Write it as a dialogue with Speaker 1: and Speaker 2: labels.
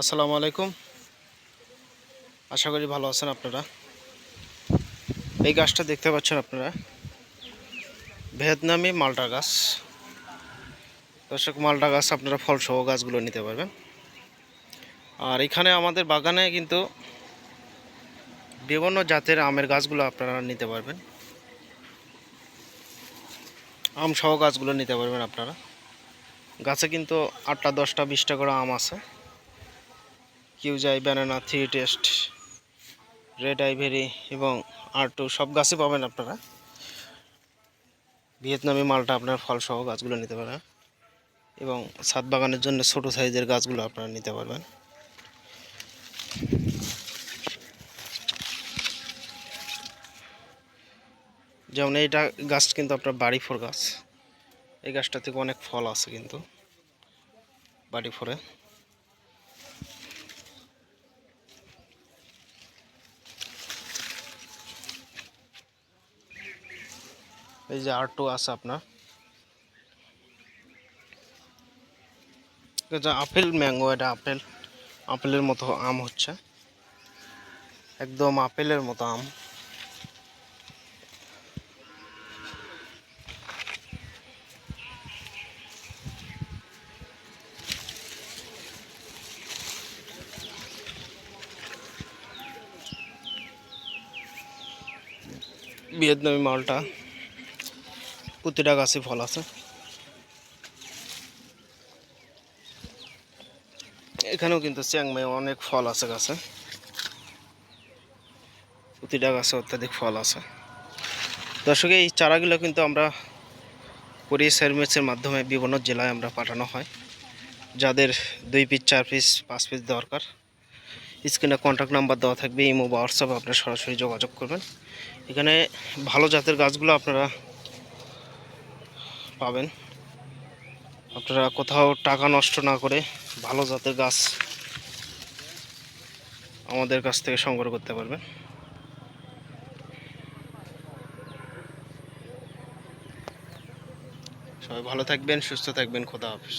Speaker 1: আসসালামু আলাইকুম। আশা করি ভালো আছেন আপনারা। এই গাছটা দেখতে পাচ্ছেন আপনারা। ভিয়েতনামি মালটা গাছ। দর্শক মালটা গাছ আপনারা ফলসহ গাছগুলো নিতে পারবেন। আর এখানে আমাদের বাগানে কিন্তু বিভিন্ন জাতের আমের গাছগুলো আপনারা নিতে পারবেন। আম সহ গাছগুলো নিতে পারবেন আপনারা। গাছে কিন্তু আটটা, দশটা, বিশটা করে আম আছে। কিউজাই banana three taste red ivory এবং আর টু সব গাছই পাবেন আপনারা। ভিয়েতনামি মালটা আপনার ফলসহ গাছগুলো নিতে পারেন এবং ছাদ বাগানের জন্য ছোট সাইজের গাছগুলো আপনারা নিতে পারবেন। যেমন এইটা গাছ কিন্তু আপনার বাড়ি ফোর গাছ। এই গাছটা থেকে অনেক ফল আছে কিন্তু বাড়ি ফোরে এই যে আর টু আছে আপনার। এটা আপেল ম্যাঙ্গো এটা আপেল, আপেলের মতো আম হচ্ছে। একদম আপেলের মতো আম। ভিয়েতনামি মালটা। প্রতিটা গাছে ফল আছে। এখানেও কিন্তু চ্যাংমাই অনেক ফল আছে গাছে। প্রতিটা গাছে অত্যাধিক ফল আছে। দর্শক, এই চারাগুলো কিন্তু আমরা কুরিয়ার সার্ভিসের মাধ্যমে বিভিন্ন জেলায় আমরা পাঠানো হয়। যাদের দুই পিস চার পিস পাঁচ পিস দরকার। স্ক্রিনে কন্ট্যাক্ট নাম্বার দেওয়া থাকবে, ইমো বা হোয়াটসঅ্যাপ আপনারা সরাসরি যোগাযোগ করবেন। এখানে ভালো জাতের গাছগুলো আপনারা পাবেন। আপনারা কোথাও টাকা নষ্ট না করে ভালো জাতের গাছ আমাদের কাছ থেকে সংগ্রহ করতে পারবেন। সবাই ভালো থাকবেন, সুস্থ থাকবেন, খোদা হাফিজ।